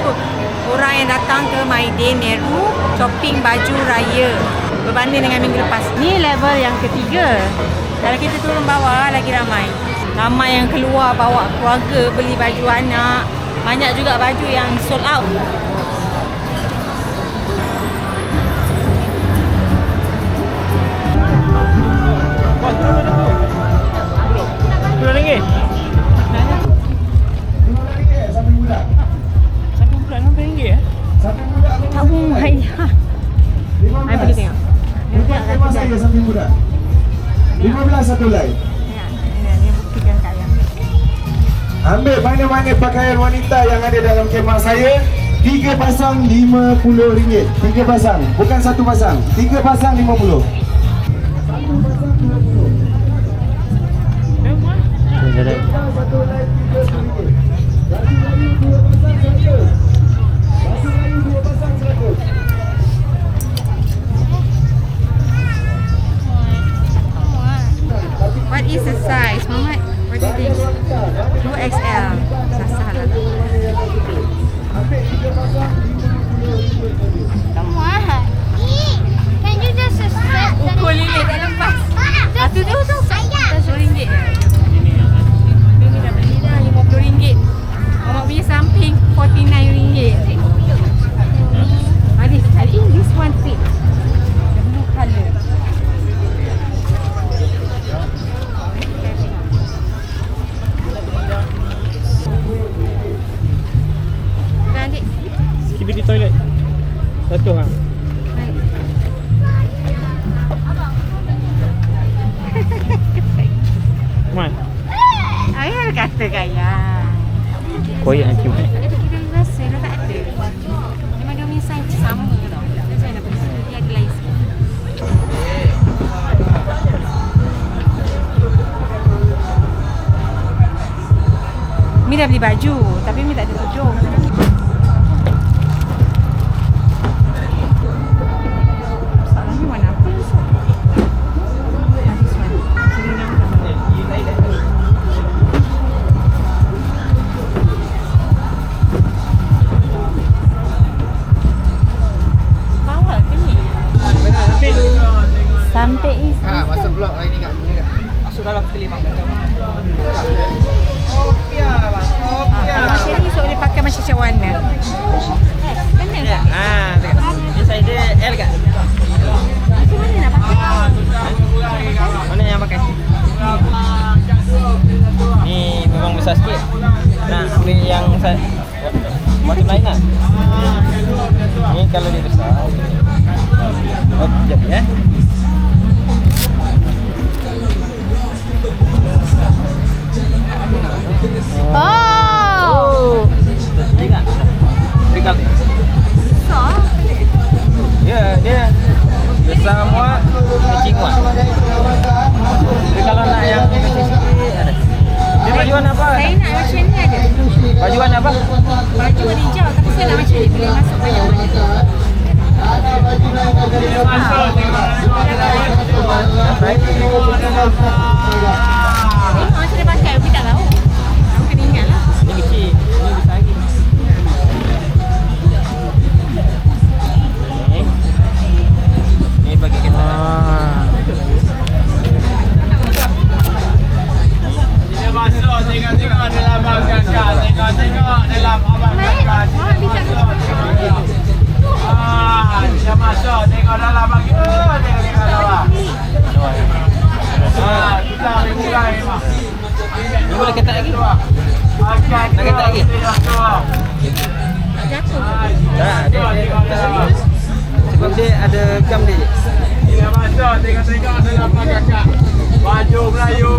jemput orang yang datang ke Maiden Day Meru shopping baju raya berbanding dengan minggu lepas. Ni level yang ketiga. Kalau kita turun bawah lagi ramai. Ramai yang keluar bawa keluarga beli baju anak. Banyak juga baju yang sold out. Terima kasih. Ambil mana-mana pakaian wanita yang ada dalam kemah saya. Tiga pasang lima puluh ringgit. Tiga pasang, bukan satu pasang. Tiga pasang lima puluh. Satu pasang. What is the size, Muhammad? 2XL. Sasar lah. Semua Ih, Can you just set Ukur lilit tak lepas. Satu tu Mai. Ayah kata kaya. Koyak nanti. Tak ada kita rasa dah tak ada. Memang dia punya size sama tau. Dia saya nak beli. Dia ada lain sikit. Mi dah beli baju tapi Mi tak ada tudung. Sampai is. Ha, masuk blok lain ni kat sini kat. Masuk dalam sekali bang. Ah, kalau macam ni so boleh pakai macam-macam warna. Eh, benar tak? Ha, dekat. Ni size dia L kat. Itu langsung. Dia ada gam dia. Dia masuk tengok-tengok dalam abang kakak Baju Melayu,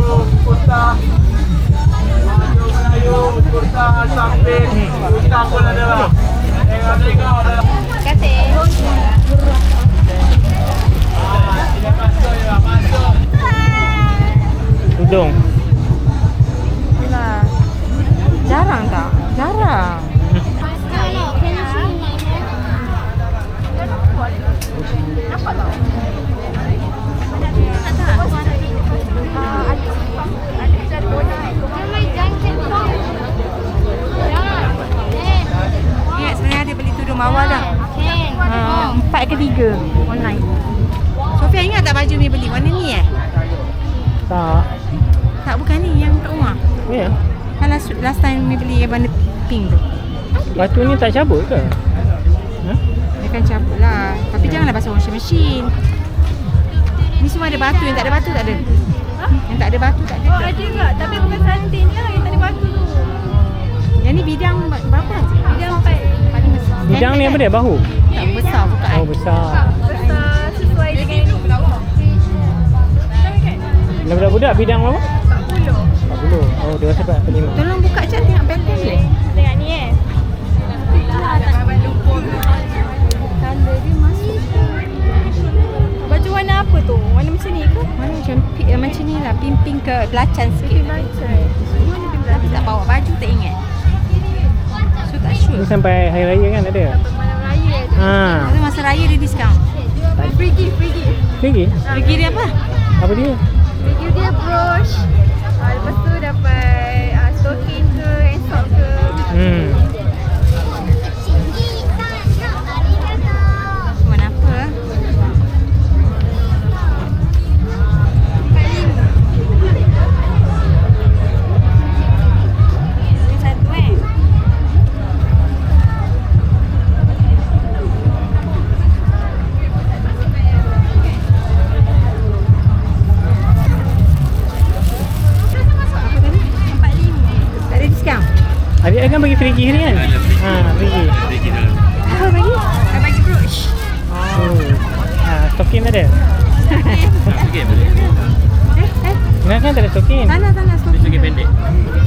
kurta Baju Melayu, kurta, samping Kurta pun ada lah Tengok-tengok dalam Kasih Ah, masuk ya, masuk Tudung. Jarang tak? Jarang. Ha, empat ke tiga online. Sofia ingat tak baju ni beli warna ni eh? Tak. Tak bukan ni yang kat rumah. Ya. Kan last, last time mi beli yang warna pink tu. Batu ni tak cabut ke? Ha? Dia kan cabut lah. Tapi janganlah basuh washing machine. Ni semua ada batu. Yang tak ada batu tak ada. Yang tak ada batu tak ada. Oh ada juga tapi bukan santin lah yang tadi batu tu. Yang ni bidang berapa? Bidang empat. Bidang ni apa dia? Bahu? Besar besar. Sesuai dengan ini. Budak-budak bidang berapa? 40. 40. Oh, dia sampai 45. Tolong buka je tengok pattern dia. Tengok ni eh. Baju warna apa tu? Warna macam ni ke? Mana macam pink, eh, macam ni lah. Pink-pink ke belacan sikit. Macam. Tapi tak bawa baju tak ingat. So tak sure. Ni sampai hari raya kan ada? Raya. Ha. Tapi masa raya dia diskaun. Free gift, free gift. Lagi? Pergi dia apa? Apa dia? Free gift dia brooch. Akan bagi frigi hari kan? Ha, frigi. Apa bagi? Saya bagi brooch. Oh. Ha, stokin ada? Eh, eh. Ingat kan tak ada stokin? Tanah, tanah. Stokin pendek. Tanah. Ha.